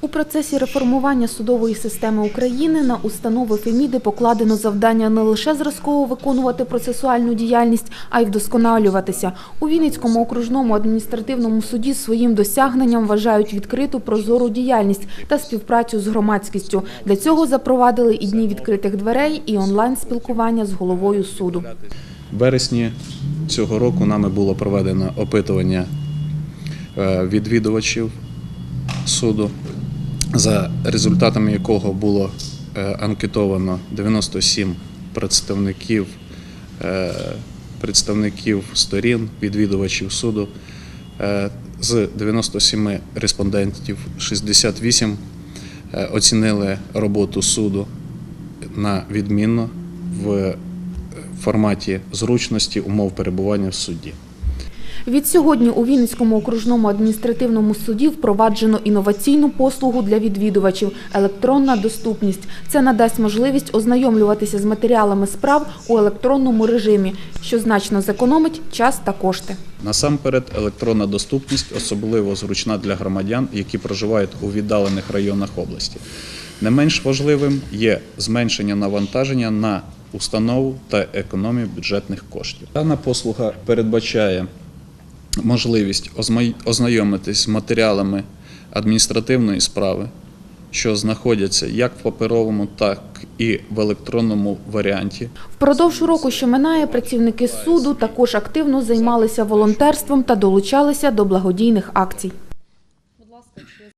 У процесі реформування судової системи України на установи Феміди покладено завдання не лише зразково виконувати процесуальну діяльність, а й вдосконалюватися. У Вінницькому окружному адміністративному суді своїм досягненням вважають відкриту прозору діяльність та співпрацю з громадськістю. Для цього запровадили і дні відкритих дверей, і онлайн-спілкування з головою суду. В вересні цього року нами було проведено опитування е, відвідувачів суду, за результатами якого було е, анкетовано 97 представників, е, представників сторін, відвідувачів суду. Е, З 97 респондентів 68 е, оцінили роботу суду на відмінно в форматі зручності умов перебування в суді. Відсьогодні у Вінницькому окружному адміністративному суді впроваджено інноваційну послугу для відвідувачів – електронна доступність. Це надасть можливість ознайомлюватися з матеріалами справ у електронному режимі, що значно зекономить час та кошти. Насамперед, електронна доступність особливо зручна для громадян, які проживають у віддалених районах області. Не менш важливим є зменшення навантаження на установу та економію бюджетних коштів. Дана послуга передбачає можливість ознайомитись з матеріалами адміністративної справи, що знаходяться як в паперовому, так і в електронному варіанті. Впродовж року, що минає, працівники суду також активно займалися волонтерством та долучалися до благодійних акцій.